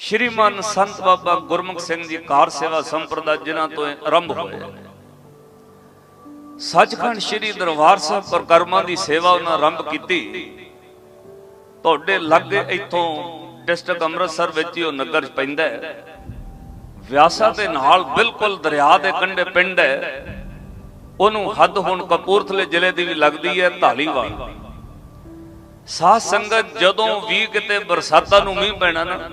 ਸ੍ਰੀਮਾਨ ਸੰਤ ਬਾਬਾ ਗੁਰਮੁਖ ਸਿੰਘ ਜੀ ਕਾਰ ਸੇਵਾ ਸੰਪਰਦਾ ਜਿਨ੍ਹਾਂ ਤੋਂ ਆਰੰਭ ਹੋਇਆ ਸੱਚਖੰਡ ਸ੍ਰੀ ਦਰਬਾਰ ਸਾਹਿਬ ਪ੍ਰਕਰਮਾਂ ਦੀ ਸੇਵਾ ਉਹਨਾਂ ਆਰੰਭ ਕੀਤੀ। ਤੁਹਾਡੇ ਲਾਗੇ ਇੱਥੋਂ ਡਿਸਟ੍ਰਿਕਟ ਅੰਮ੍ਰਿਤਸਰ ਵਿੱਚ ਹੀ ਉਹ ਨਗਰ ਪੈਂਦਾ ਹੈ। ਵਿਆਸਾ ਦੇ ਨਾਲ ਬਿਲਕੁਲ ਦਰਿਆ ਦੇ ਕੰਢੇ ਪਿੰਡ ਹੈ। ਉਹਨੂੰ ਹੱਦ ਹੁਣ ਕਪੂਰਥਲੇ ਜ਼ਿਲ੍ਹੇ ਦੀ ਵੀ ਲੱਗਦੀ ਹੈ ਢਾਲੀਵਾਲ ਸਾਧ ਸੰਗਤ ਜਦੋਂ ਵੀ ਕਿਤੇ ਬਰਸਾਤਾਂ ਨੂੰ ਮੀਂਹ ਪੈਣਾ ਨਾ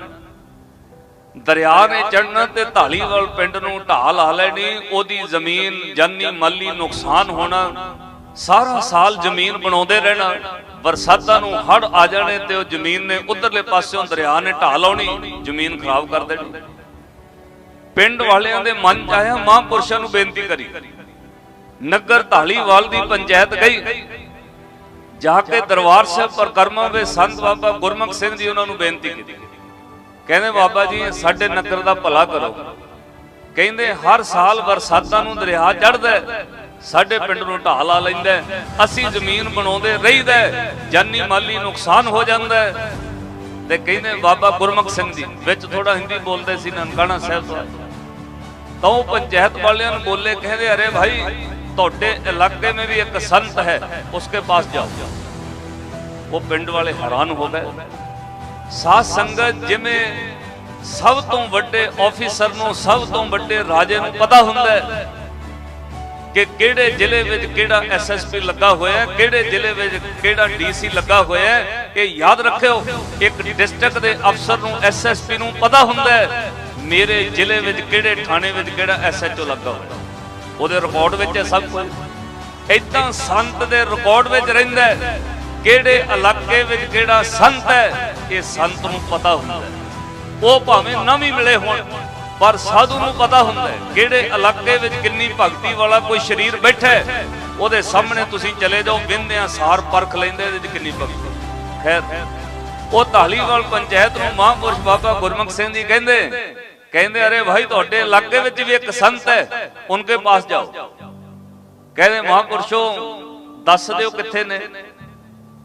ਦਰਿਆ ਨੇ ਚੜਨਾ ਤੇ ਢਾਲੀਵਾਲ ਪਿੰਡ ਨੂੰ ਢਾਹ ਲਾ ਲੈਣੀ, ਉਹਦੀ ਜ਼ਮੀਨ, ਜਾਨੀ, ਮਾਲੀ ਨੁਕਸਾਨ ਹੋਣਾ, ਸਾਰਾ ਸਾਲ ਜ਼ਮੀਨ ਬਣਾਉਂਦੇ ਰਹਿਣਾ, ਬਰਸਾਤਾਂ ਨੂੰ ਹੜ ਆ ਜਾਣੇ ਤੇ ਉਹ ਜ਼ਮੀਨ ਨੇ ਉਧਰਲੇ ਪਾਸਿਓਂ ਦਰਿਆ ਨੇ ਢਾਹ ਲਾਉਣੀ, ਜ਼ਮੀਨ ਖਰਾਬ ਕਰ ਦੇਣੀ। ਪਿੰਡ ਵਾਲਿਆਂ ਦੇ ਮਨ ਚ ਆਇਆ, ਮਹਾਂਪੁਰਸ਼ਾਂ ਨੂੰ ਬੇਨਤੀ ਕਰੀ। ਨਗਰ ਢਾਲੀਵਾਲ ਦੀ ਪੰਚਾਇਤ ਗਈ। ਜਾ ਕੇ ਦਰਬਾਰ ਸਾਹਿਬ ਪ੍ਰਕਰਮਾਂ ਵਿੱਚ ਸੰਤ ਬਾਬਾ ਗੁਰਮੁਖ ਸਿੰਘ ਜੀ ਉਹਨਾਂ ਨੂੰ ਬੇਨਤੀ ਕੀਤੀ। ਕਹਿੰਦੇ ਬਾਬਾ ਜੀ, ਸਾਡੇ ਨਗਰ ਦਾ ਭਲਾ ਕਰੋ। ਕਹਿੰਦੇ ਹਰ ਸਾਲ ਬਰਸਾਤਾਂ ਨੂੰ ਦਰਿਆ ਚੜਦਾ ਸਾਡੇ ਪਿੰਡ ਨੂੰ ਢਾਹ ਲਾ ਲੈਂਦਾ ਅਸੀਂ ਜ਼ਮੀਨ ਬਣਾਉਂਦੇ ਰਹੀਦਾ ਜਾਨੀ ਮਾਲੀ ਨੁਕਸਾਨ ਹੋ ਜਾਂਦਾ ਤੇ ਕਹਿੰਦੇ ਬਾਬਾ ਗੁਰਮੁਖ ਸਿੰਘ ਜੀ, ਵਿੱਚ ਥੋੜਾ ਹਿੰਦੀ ਬੋਲਦੇ ਸੀ, ਨਨਕਾਣਾ ਸਾਹਿਬ ਤੋਂ। ਤਾਂ ਉਹ ਪੰਚਾਇਤ ਵਾਲਿਆਂ ਨੂੰ ਬੋਲੇ ਕਹਿੰਦੇ, ਅਰੇ ਭਾਈ, ਤੁਹਾਡੇ ਇਲਾਕੇ ਮੇ ਵੀ ਇੱਕ ਸੰਤ ਹੈ, ਉਸਕੇ ਪਾਸ ਜਾਓ। ਉਹ ਪਿੰਡ ਵਾਲੇ ਹੈਰਾਨ ਹੋ ਗਏ। ਸਾਧ ਸੰਗਤ ਜਿਵੇਂ ਸਭ ਤੋਂ ਵੱਡੇ ਆਫੀਸਰ ਨੂੰ, ਸਭ ਤੋਂ ਵੱਡੇ ਰਾਜੇ ਨੂੰ ਪਤਾ ਹੁੰਦਾ ਹੈ ਕਿ ਕਿਹੜੇ ਜ਼ਿਲ੍ਹੇ ਵਿੱਚ ਕਿਹੜਾ ਐਸਐਸਪੀ ਲੱਗਾ ਹੋਇਆ ਹੈ, ਕਿਹੜੇ ਜ਼ਿਲ੍ਹੇ ਵਿੱਚ ਕਿਹੜਾ ਡੀਸੀ ਲੱਗਾ ਹੋਇਆ ਹੈ, ਇਹ ਯਾਦ ਰੱਖਿਓ, ਇੱਕ ਡਿਸਟ੍ਰਿਕਟ ਦੇ ਅਫਸਰ ਨੂੰ ਐਸਐਸਪੀ ਨੂੰ ਪਤਾ ਹੁੰਦਾ ਹੈ, ਮੇਰੇ ਜ਼ਿਲ੍ਹੇ ਵਿੱਚ ਕਿਹੜੇ ਥਾਣੇ ਵਿੱਚ ਕਿਹੜਾ ਐਸਐਚਓ ਲੱਗਾ ਹੋਇਆ ਉਹਦੇ ਰਿਕਾਰਡ ਵਿੱਚ ਹੈ ਸਭ ਕੁਝ। ਇਦਾਂ ਸੰਤ ਦੇ ਰਿਕਾਰਡ ਵਿੱਚ ਰਹਿੰਦਾ ਕਿਹੜੇ ਇਲਾਕੇ ਵਿੱਚ ਕਿਹੜਾ ਸੰਤ ਹੈ ਇਹ ਸੰਤ ਨੂੰ ਪਤਾ ਹੁੰਦਾ ਹੈ। ਉਹ ਭਾਵੇਂ ਨਾ ਵੀ ਮਿਲੇ ਹੋਣ, ਪਰ ਸਾਧੂ ਨੂੰ ਪਤਾ ਹੁੰਦਾ ਹੈ ਕਿਹੜੇ ਇਲਾਕੇ ਵਿੱਚ ਕਿੰਨੀ ਭਗਤੀ ਵਾਲਾ ਕੋਈ ਸ਼ਰੀਰ ਬੈਠਾ ਹੈ। ਉਹਦੇ ਸਾਹਮਣੇ ਤੁਸੀਂ ਚਲੇ ਜਾਓ ਵਿੰਦਿਆਂ ਸਾਰ ਪਰਖ ਲੈਂਦੇ, ਇਹਦੇ ਕਿੰਨੀ ਭਗਤੀ ਖੈਰ, ਉਹ ਢਾਲੀਵਾਲ ਪੰਚਾਇਤ ਨੂੰ ਮਹਾਂਪੁਰਸ਼ ਬਾਬਾ ਗੁਰਮੁਖ ਸਿੰਘ ਜੀ ਕਹਿੰਦੇ ਕਹਿੰਦੇ, ਅਰੇ ਭਾਈ, ਤੁਹਾਡੇ ਇਲਾਕੇ ਵਿੱਚ ਵੀ ਇੱਕ ਸੰਤ ਹੈ, ਉਨਕੇ ਪਾਸ ਜਾਓ। ਕਹਿੰਦੇ, ਮਹਾਂਪੁਰਸ਼ੋ, ਦੱਸ ਦਿਓ ਕਿੱਥੇ ਨੇ?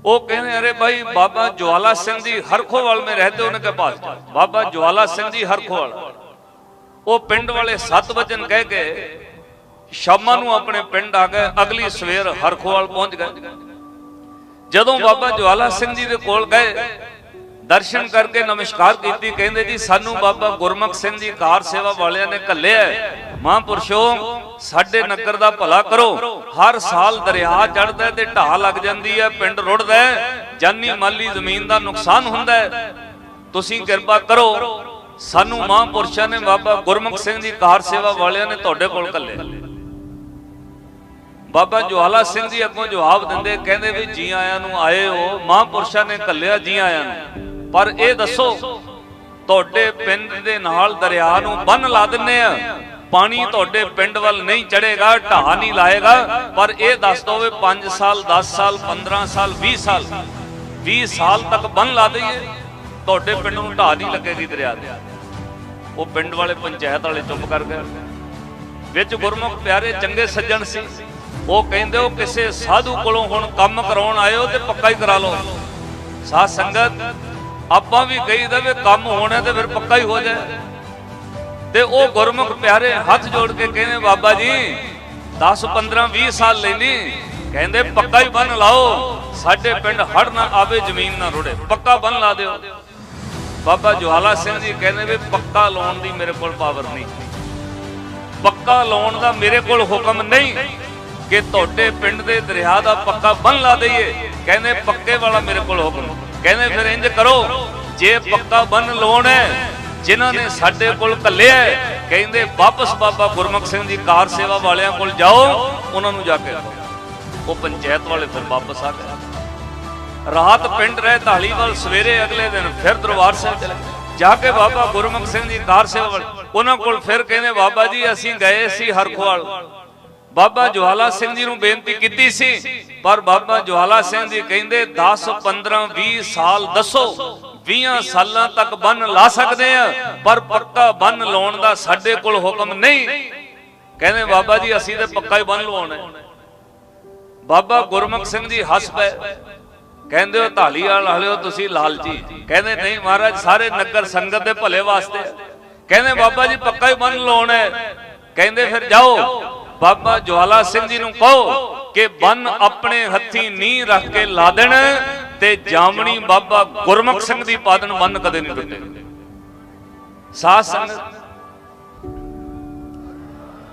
ਉਹ कहने अरे भाई बाबा ज्वाला सिंह जी हरखोवाल में रहते उनके पास ਬਾਬਾ ਜਵਾਲਾ ਸਿੰਘ जी ਹਰਖੋਵਾਲ। ਉਹ ਪਿੰਡ ਵਾਲੇ ਸੱਤ ਵਜਨ ਕਹਿ ਕੇ ਸ਼ਾਮਾਂ ਨੂੰ ਆਪਣੇ ਪਿੰਡ ਆ ਗਏ, ਅਗਲੀ ਸਵੇਰ ਹਰਖੋਵਾਲ ਪਹੁੰਚ ਗਏ। ਜਦੋਂ ਬਾਬਾ ਜਵਾਲਾ ਸਿੰਘ ਜੀ ਦੇ ਕੋਲ ਗਏ ਦਰਸ਼ਨ ਕਰਕੇ ਨਮਸਕਾਰ ਕੀਤੀ, ਕਹਿੰਦੇ ਜੀ, ਸਾਨੂੰ ਬਾਬਾ ਗੁਰਮੁਖ ਸਿੰਘ ਜੀ ਕਾਰ ਸੇਵਾ ਵਾਲਿਆਂ ਨੇ ਘੱਲਿਆ ਹੈ। ਮਹਾਂਪੁਰਸ਼ੋ, ਸਾਡੇ ਨਗਰ ਦਾ ਭਲਾ ਕਰੋ। ਹਰ ਸਾਲ ਦਰਿਆ ਚੜਦਾ ਤੇ ਢਾਹ ਲੱਗ ਜਾਂਦੀ ਹੈ, ਪਿੰਡ ਰੁੜਦਾ ਜਾਨੀ ਮਾਲੀ ਜ਼ਮੀਨ ਦਾ ਨੁਕਸਾਨ ਹੁੰਦਾ ਤੁਸੀਂ ਕਿਰਪਾ ਕਰੋ, ਸਾਨੂੰ ਮਹਾਂਪੁਰਸ਼ਾਂ ਨੇ ਬਾਬਾ ਗੁਰਮੁਖ ਸਿੰਘ ਜੀ ਕਾਰ ਸੇਵਾ ਵਾਲਿਆਂ ਨੇ ਤੁਹਾਡੇ ਕੋਲ ਘੱਲੇ ਬਾਬਾ ਜਵਾਲਾ ਸਿੰਘ ਜੀ ਅੱਗੋਂ ਜਵਾਬ ਦਿੰਦੇ, ਕਹਿੰਦੇ ਵੀ ਜੀ ਆਇਆਂ ਨੂੰ ਆਏ ਹੋ, ਮਹਾਂਪੁਰਸ਼ਾਂ ਨੇ ਘੱਲਿਆ ਜੀ ਆਇਆਂ ਨੂੰ। ਪਰ ਇਹ ਦੱਸੋ, ਤੁਹਾਡੇ ਪਿੰਡ ਦੇ ਨਾਲ ਦਰਿਆ ਨੂੰ ਬੰਨ ਲਾ ਦਿੰਨੇ ਆ। ਪਾਣੀ ਤੁਹਾਡੇ ਪਿੰਡ ਵੱਲ ਨਹੀਂ ਚੜੇਗਾ ਢਾਹ ਨਹੀਂ ਲਾਏਗਾ। ਪਰ ਇਹ ਦੱਸ ਦੋ 5 ਸਾਲ 10 ਸਾਲ 15 ਸਾਲ 20 ਸਾਲ 20 ਸਾਲ ਤੱਕ ਬੰਨ ਲਾ ਦਈਏ। ਤੁਹਾਡੇ ਪਿੰਡ ਨੂੰ ਢਾਹ ਨਹੀਂ ਲੱਗੇਗੀ ਦਰਿਆ ਦੇ। ਉਹ ਪਿੰਡ ਵਾਲੇ ਪੰਚਾਇਤ ਵਾਲੇ ਚੁੱਪ ਕਰ ਗਏ। ਵਿੱਚ ਗੁਰਮੁਖ ਪਿਆਰੇ ਚੰਗੇ ਸੱਜਣ ਸੀ। ਉਹ ਕਹਿੰਦੇ, ਉਹ ਕਿਸੇ ਸਾਧੂ ਕੋਲੋਂ ਹੁਣ ਕੰਮ ਕਰਾਉਣ ਆਇਓ ਤੇ ਪੱਕਾ ਹੀ ਕਰਾ ਲਓ। ਸਾਧ ਸੰਗਤ ਆਪਾਂ ਵੀ ਕਹੀਦਾ ਵੀ ਕੰਮ ਹੋਣਾ ਤੇ ਫਿਰ ਪੱਕਾ ਹੀ ਹੋ ਜਾਏ। ਤੇ ਉਹ ਗੁਰਮੁਖ ਪਿਆਰੇ ਹੱਥ ਜੋੜ ਕੇ ਕਹਿੰਦੇ, ਬਾਬਾ ਜੀ 10 15 20 ਸਾਲ ਲੈਣੀ ਕਹਿੰਦੇ, ਪੱਕਾ ਹੀ ਬੰਨ ਲਾਓ। ਸਾਡੇ ਪਿੰਡ ਹੜ ਨਾ ਆਵੇ, ਜ਼ਮੀਨ ਨਾ ਰੁੜੇ। ਪੱਕਾ ਬੰਨ ਲਾ ਦਿਓ। ਬਾਬਾ ਜਵਾਲਾ ਸਿੰਘ ਜੀ ਕਹਿੰਦੇ ਵੀ ਪੱਕਾ ਲਾਉਣ ਦੀ ਮੇਰੇ ਕੋਲ ਪਾਵਰ ਨਹੀਂ। ਪੱਕਾ ਲਾਉਣ ਦਾ ਮੇਰੇ ਕੋਲ ਹੁਕਮ ਨਹੀਂ ਕਿ ਤੁਹਾਡੇ ਪਿੰਡ ਦੇ ਦਰਿਆ ਦਾ ਪੱਕਾ ਬੰਨ ਲਾ ਦਈਏ। ਕਹਿੰਦੇ, ਪੱਕੇ ਵਾਲਾ ਮੇਰੇ ਕੋਲ ਹੁਕਮ ਕਹਿੰਦੇ ਫਿਰ ਇੰਜ ਕਰੋ, ਜੇ ਪੱਕਾ ਬੰਨ ਲਾਉਣਾ ਜਿਨ੍ਹਾਂ ਨੇ ਸਾਡੇ ਕੋਲ ਕੱਲਿਆ ਕਹਿੰਦੇ ਵਾਪਸ ਬਾਬਾ ਗੁਰਮੁਖ ਸਿੰਘ ਜੀ ਕਾਰ ਸੇਵਾ ਵਾਲਿਆਂ ਕੋਲ ਜਾਓ, ਉਹਨਾਂ ਨੂੰ ਜਾ ਕੇ ਉਹ ਪੰਚਾਇਤ ਵਾਲੇ ਫਿਰ ਵਾਪਸ ਆ ਗਏ। ਰਾਤ ਪਿੰਡ ਰਹਿ ਢਾਲੀਵਾਲ ਸਵੇਰੇ ਅਗਲੇ ਦਿਨ ਫਿਰ ਦਰਬਾਰ ਸਾਹਿਬ ਚਲੇ ਜਾ ਕੇ ਬਾਬਾ ਗੁਰਮੁਖ ਸਿੰਘ ਜੀ ਕਾਰ ਸੇਵਾ ਵਾਲੇ, ਉਹਨਾਂ ਕੋਲ ਫਿਰ ਕਹਿੰਦੇ, ਬਾਬਾ ਜੀ, ਅਸੀਂ ਗਏ ਸੀ ਹਰਖਵਾਲ। ਬਾਬਾ ਜਵਾਲਾ ਸਿੰਘ ਜੀ ਨੂੰ ਬੇਨਤੀ ਕੀਤੀ ਸੀ, ਪਰ ਬਾਬਾ ਜਵਾਲਾ ਸਿੰਘ ਜੀ ਕਹਿੰਦੇ 10 15 20 ਸਾਲ ਦੱਸੋ 20 ਸਾਲਾਂ ਤੱਕ ਬੰਨ ਲਾ ਸਕਦੇ ਆ, ਪਰ ਪੱਕਾ ਬੰਨ ਲਾਉਣ ਦਾ ਸਾਡੇ ਕੋਲ ਹੁਕਮ ਨਹੀਂ। ਕਹਿੰਦੇ ਬਾਬਾ ਜੀ, ਅਸੀਂ ਤੇ ਪੱਕਾ ਹੀ ਬੰਨ ਲਵਾਉਣਾ ਬਾਬਾ ਗੁਰਮੁਖ ਸਿੰਘ ਜੀ ਹੱਸ ਪਏ। ਕਹਿੰਦੇ ਹੋ ਢਾਲੀ ਵਾਲ ਵਾਲਿਓ ਤੁਸੀਂ ਲਾਲਚੀ। ਕਹਿੰਦੇ ਨਹੀਂ ਮਹਾਰਾਜ, ਸਾਰੇ ਨਗਰ ਸੰਗਤ ਦੇ ਭਲੇ ਵਾਸਤੇ ਕਹਿੰਦੇ ਬਾਬਾ ਜੀ, ਪੱਕਾ ਹੀ ਬੰਨ ਲਾਉਣਾ ਕਹਿੰਦੇ ਫਿਰ ਜਾਓ ਬਾਬਾ ਜਵਾਲਾ ਸਿੰਘ ਜੀ ਨੂੰ ਕਹੋ ਕਿ ਬੰਨ ਆਪਣੇ ਹੱਥੀ ਨੀ ਰੱਖ ਕੇ ਲਾ ਦੇਣ ਤੇ ਜਾਮਣੀ ਬਾਬਾ ਗੁਰਮੁਖ ਸਿੰਘ ਦੀ ਪਾਦਨ ਬੰਨ ਕਦੇ ਨਹੀਂ ਟੁੱਟੇ ਸਾਧ ਸੰਗਤ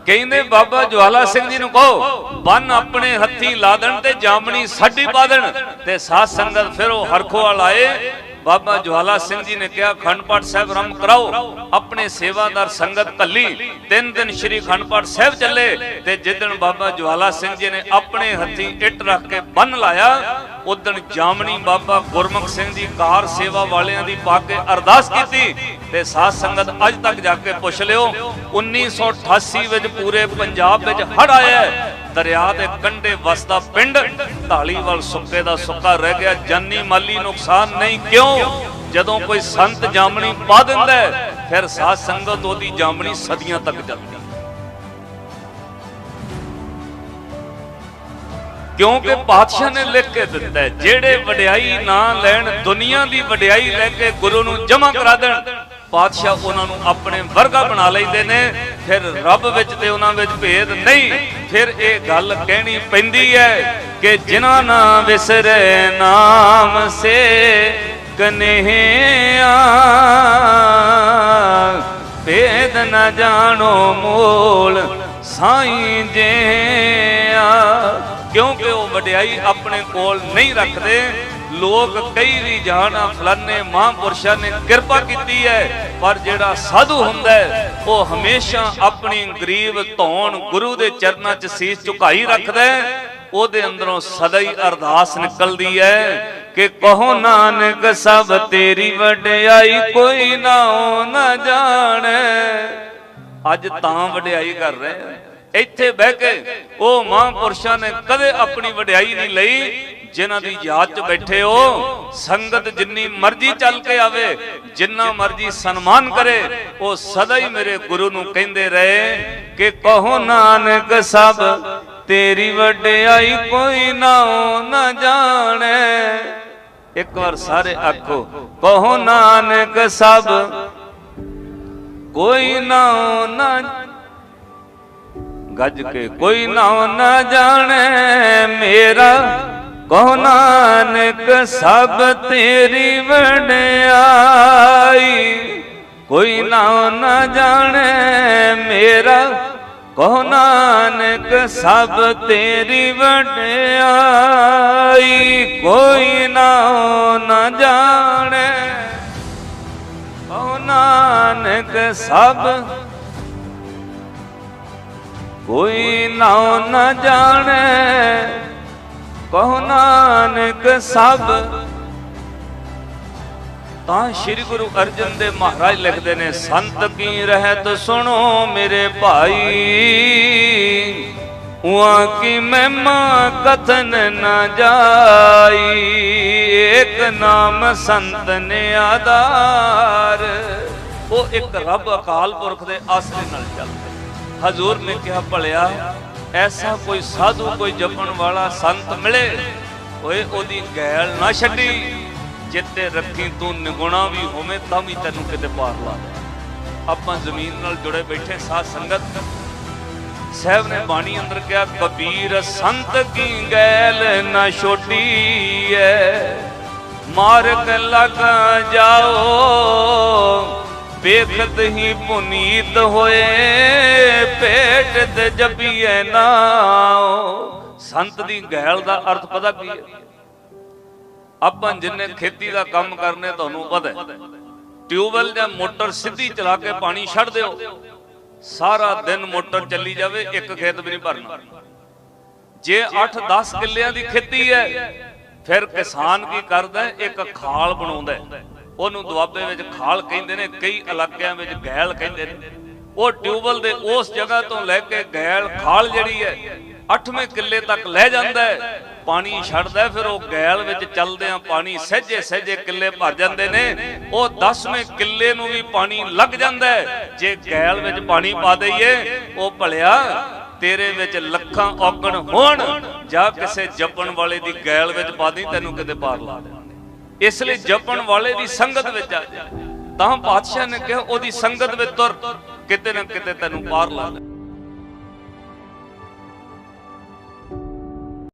ਕਹਿੰਦੇ ਬਾਬਾ ਜਵਾਲਾ ਸਿੰਘ ਜੀ ਨੂੰ ਕਹੋ, ਬੰਨ ਆਪਣੇ ਹੱਥੀ ਲਾ ਦੇਣ ਤੇ ਜਾਮਣੀ ਸਾਡੀ ਪਾ ਦੇਣ ਤੇ ਸਾਧ ਸੰਗਤ ਫਿਰ ਉਹ ਹਰਖੋਵਾਲ ਆਏ ਬਾਬਾ ਜਵਾਲਾ ਸਿੰਘ ਜੀ ਨੇ ਕਿਹਾ, ਖੰਡ ਪਾਠ ਸਾਹਿਬ ਆਰੰਭ ਕਰਾਓ, ਆਪਣੇ ਸੇਵਾਦਾਰ ਸੰਗਤ ਕੱਲੀ। ਤਿੰਨ ਦਿਨ ਸ਼੍ਰੀ ਖੰਡ ਪਾਠ ਸਾਹਿਬ ਚੱਲੇ ਤੇ ਜਿੱਦਣ ਬਾਬਾ ਜਵਾਲਾ ਸਿੰਘ ਜੀ ਨੇ ਆਪਣੇ ਹੱਥੀ ਇੱਟ ਰੱਖ ਕੇ ਬੰਨ ਲਾਇਆ ਉਦਣ ਜਾਮਣੀ ਬਾਬਾ ਗੁਰਮੁਖ ਸਿੰਘ ਜੀ ਕਾਰ ਸੇਵਾ ਵਾਲਿਆਂ ਦੀ ਪਾ ਕੇ ਅਰਦਾਸ ਕੀਤੀ ਤੇ ਸਾਧ ਸੰਗਤ ਅੱਜ ਤੱਕ ਜਾ ਕੇ ਪੁੱਛ ਲਿਓ 1988 ਵਿੱਚ ਪੂਰੇ ਪੰਜਾਬ ਵਿੱਚ ਹੜ ਆਇਆ ਦਰਿਆ ਦੇ ਕੰਢੇ ਵਸਦਾ ਪਿੰਡ ਢਾਲੀਵਾਲ ਸੁੱਕੇ ਦਾ ਸੁੱਕਾ ਰਹਿ ਗਿਆ। ਜਾਨੀ ਮਾਲੀ ਨੁਕਸਾਨ ਨਹੀਂ, ਕਿਉਂ? ਜਦੋਂ ਕੋਈ ਸੰਤ ਜਾਮਣੀ ਪਾ ਦਿੰਦਾ ਫਿਰ ਸਾਧ ਸੰਗਤ ਉਹਦੀ ਜਾਮਣੀ ਸਦੀਆਂ ਤੱਕ ਚੱਲਦੀ ਕਿਉਂਕਿ ਪਾਤਸ਼ਾਹ ਨੇ ਲਿਖ ਕੇ ਦਿੱਤਾ ਜਿਹੜੇ ਵਡਿਆਈ ਨਾ ਲੈਣ, ਦੁਨੀਆ ਦੀ ਵਡਿਆਈ ਲੈ ਕੇ ਗੁਰੂ ਨੂੰ ਜਮਾ ਕਰਾ ਦੇਣ ਪਾਤਸ਼ਾਹ ਉਹਨਾਂ ਨੂੰ ਆਪਣੇ ਵਰਗਾ ਬਣਾ ਲੈਂਦੇ ਨੇ, ਫਿਰ ਰੱਬ ਵਿੱਚ ਤੇ ਉਹਨਾਂ ਵਿੱਚ ਭੇਦ ਨਹੀਂ। ਫਿਰ ਇਹ ਗੱਲ ਕਹਿਣੀ ਪੈਂਦੀ ਹੈ ਕਿ ਜਿਨ੍ਹਾਂ ਨਾ ਵਿਸਰੇ ਨਾਮ ਸੇ ਕਨਹਿਆ ਭੇਦ ਨ ਜਾਣੋ ਮੂਲ ਸਾਈਂ ਜਿਆ ਕਿਉਂਕਿ ਉਹ ਵਡਿਆਈ ਆਪਣੇ ਕੋਲ ਨਹੀਂ ਰੱਖਦੇ। ਲੋਕ ਕਈ ਵੀ ਜਾਣਾ ਫਲਾਨੇ ਮਹਾਂਪੁਰਸ਼ਾਂ ਨੇ ਕਿਰਪਾ ਕੀਤੀ ਹੈ, ਪਰ ਜਿਹੜਾ ਸਾਧੂ ਹੁੰਦਾ ਹੈ, ਉਹ ਹਮੇਸ਼ਾ ਆਪਣੀ ਗਰੀਬ ਧੌਣ ਗੁਰੂ ਦੇ ਚਰਨਾਂ 'ਚ ਸੀਸ ਝੁਕਾਈ ਰੱਖਦਾ ਹੈ। ਉਹਦੇ ਅੰਦਰੋਂ ਸਦਾ ਹੀ ਅਰਦਾਸ ਨਿਕਲਦੀ ਹੈ ਕਿ ਕਹੋ ਨਾਨਕ, ਸਭ ਤੇਰੀ ਵਡਿਆਈ ਕੋਈ ਨਾਉ ਨਾ ਜਾਣੇ। ਅੱਜ ਤਾਂ ਵਡਿਆਈ ਕਰ ਰਹੇ ਆ ਇੱਥੇ ਬਹਿ ਕੇ ਉਹ ਮਹਾਂਪੁਰਸ਼ਾਂ ਨੇ ਕਦੇ ਆਪਣੀ ਵਡਿਆਈ ਨਹੀਂ ਲਈ। ਜਿਨ੍ਹਾਂ ਦੀ ਯਾਦ 'ਚ ਬੈਠੇ ਹੋ ਸੰਗਤ ਜਿੰਨੀ ਮਰਜ਼ੀ ਚੱਲ ਕੇ ਆਵੇ ਜਿੰਨਾ ਮਰਜ਼ੀ ਸਨਮਾਨ ਕਰੇ ਉਹ ਸਦਾ ਹੀ ਮੇਰੇ ਗੁਰੂ ਨੂੰ ਕਹਿੰਦੇ ਰਹੇ ਕਿ ਕਹੋ ਨਾਨਕ ਸਭ ਤੇਰੀ ਵਡਿਆਈ ਕੋਈ ਨਾਉ ਨਾ ਜਾਣੇ। ਇੱਕ ਵਾਰ ਸਾਰੇ ਆਖੋ ਕਹੋ ਨਾਨਕ ਸਭ। ਕੋਈ ਨਾਉ ਨਾ ਗੱਜ ਕੇ ਕੋਈ ਨਾਉ ਨਾ ਜਾਣੇ ਮੇਰਾ ਕਹੋ ਨਾਨਕ, ਸਭ ਤੇਰੀ ਵਡਿਆਈ। ਕੋਈ ਨਾਉ ਨਾ ਜਾਣੇ ਮੇਰਾ। ਕਹੋ ਨਾਨਕ, ਸਭ ਤੇਰੀ ਵਡਿਆਈ। ਕੋਈ ਨਾਉ ਨਾ ਜਾਣੇ। ਕਹੋ ਨਾਨਕ, ਸਭ। ਕੋਈ ਨਾ ਨ ਜਾਣੇ। ਕਹੋ ਨਾਨਕ ਸਭ। ਤਾਂ ਸ੍ਰੀ ਗੁਰੂ ਅਰਜਨ ਦੇਵ ਮਹਾਰਾਜ ਲਿਖਦੇ ਨੇ, ਸੰਤ ਕੀ ਰਹਿਤ ਸੁਣੋ ਮੇਰੇ ਭਾਈ। ਉਆਂ ਕੀ ਮਹਿਮਾ ਕਥਨ ਨਾ ਜਾਈ। ਏਕ ਨਾਮ ਸੰਤ ਨੇ ਆਧਾਰ। ਉਹ ਇੱਕ ਰੱਬ ਅਕਾਲ ਪੁਰਖ ਦੇ ਆਸਰੇ ਨਾਲ ਚੱਲਦਾ ਹਜ਼ੂਰ ਨੇ ਕਿਹਾ, ਭਲਿਆ ਐਸਾ ਕੋਈ ਸਾਧੂ, ਕੋਈ ਜਪਣ ਵਾਲਾ ਸੰਤ ਮਿਲੇ, ਓਏ ਉਹਦੀ ਗੈਲ ਨਾ ਛੱਡੀ। ਜਿੱਤੇ ਰੱਖੀ ਤੂੰ ਨਿਗੁਣਾ ਵੀ ਹੋਵੇਂ, ਤਾਂ ਵੀ ਤੈਨੂੰ ਕਿਤੇ ਪਾਰ ਲਾ ਆਪਾਂ ਜ਼ਮੀਨ ਨਾਲ ਜੁੜੇ ਬੈਠੇ ਸਾਧ ਸੰਗਤ। ਸਾਹਿਬ ਨੇ ਬਾਣੀ ਅੰਦਰ ਕਿਹਾ, ਕਬੀਰ ਸੰਤ ਕੀ ਗੈਲ ਨਾ ਛੋਟੀ ਐ ਮਾਰਗ ਲਗ ਜਾਓ ਵੇਖਤ ਹੀ ਪੁਨੀਤ ਹੋਏ ਪੇਟ ਤੇ ਜਪੀਏ ਨਾਉ ਸੰਤ ਦੀ ਗੈਲ ਦਾ ਅਰਥ ਪਤਾ ਕੀ ਹੈ? ਆਪਾਂ ਜਿੰਨੇ ਖੇਤੀ ਦਾ ਕੰਮ ਕਰਨੇ ਤੁਹਾਨੂੰ ਪਤਾ ਹੈ, ਟਿਊਬਵੈਲ ਜਾਂ ਮੋਟਰ ਸਿੱਧੀ ਚਲਾ ਕੇ ਪਾਣੀ ਛੱਡ ਦਿਓ। ਸਾਰਾ ਦਿਨ ਮੋਟਰ ਚੱਲੀ ਜਾਵੇ, ਇੱਕ ਖੇਤ ਵੀ ਨਹੀਂ ਭਰਨਾ। ਜੇ 8-10 ਕਿੱਲਿਆਂ ਦੀ ਖੇਤੀ ਹੈ, ਫਿਰ ਕਿਸਾਨ ਕੀ ਕਰਦਾ ਇੱਕ ਖਾਲ ਬਣਾਉਂਦਾ ਉਹਨੂੰ ਦੁਆਬੇ ਵਿੱਚ ਖਾਲ ਕਹਿੰਦੇ ਨੇ, ਕਈ ਇਲਾਕਿਆਂ ਵਿੱਚ ਗੈਲ ਕਹਿੰਦੇ ਨੇ। ਉਹ ਟਿਊਬਵੈਲ ਦੇ ਉਸ ਜਗ੍ਹਾ ਤੋਂ ਲੈ ਕੇ ਗੈਲ ਖਾਲ ਜਿਹੜੀ ਹੈ 8ਵੇਂ ਕਿੱਲੇ ਤੱਕ ਲੈ ਜਾਂਦਾ ਹੈ। ਪਾਣੀ ਛੱਡਦਾ ਫਿਰ ਉਹ ਗੈਲ ਵਿੱਚ ਚੱਲਦਿਆਂ ਪਾਣੀ ਸਹਿਜੇ ਸਹਿਜੇ ਕਿੱਲੇ ਭਰ ਜਾਂਦੇ ਨੇ। ਉਹ 10ਵੇਂ ਕਿੱਲੇ ਨੂੰ ਵੀ ਪਾਣੀ ਲੱਗ ਜਾਂਦਾ ਜੇ ਗੈਲ ਵਿੱਚ ਪਾਣੀ ਪਾ ਦਈਏ, ਉਹ ਭਲਿਆ, ਤੇਰੇ ਵਿੱਚ ਲੱਖਾਂ ਅੱਖਾਂ ਔਗਣ ਹੋਣ, ਜਾਂ ਕਿਸੇ ਜਪਣ ਵਾਲੇ ਦੀ ਗੈਲ ਵਿੱਚ ਪਾ ਦੇਈਂ, ਤੈਨੂੰ ਕਿਤੇ ਪਾਰ ਲਾ ਦੇ ਇਸ ਲਈ ਜਪਣ ਵਾਲੇ ਦੀ ਸੰਗਤ ਵਿੱਚ ਆ ਜਾ। ਤਾਂ ਪਾਤਸ਼ਾਹ ਨੇ ਕਿਹਾ, ਉਹਦੀ ਸੰਗਤ ਵਿੱਚ ਤੁਰ। ਕਿਤੇ ਨਾ ਕਿਤੇ ਤੈਨੂੰ ਪਾਰ ਲਾ ਲੈ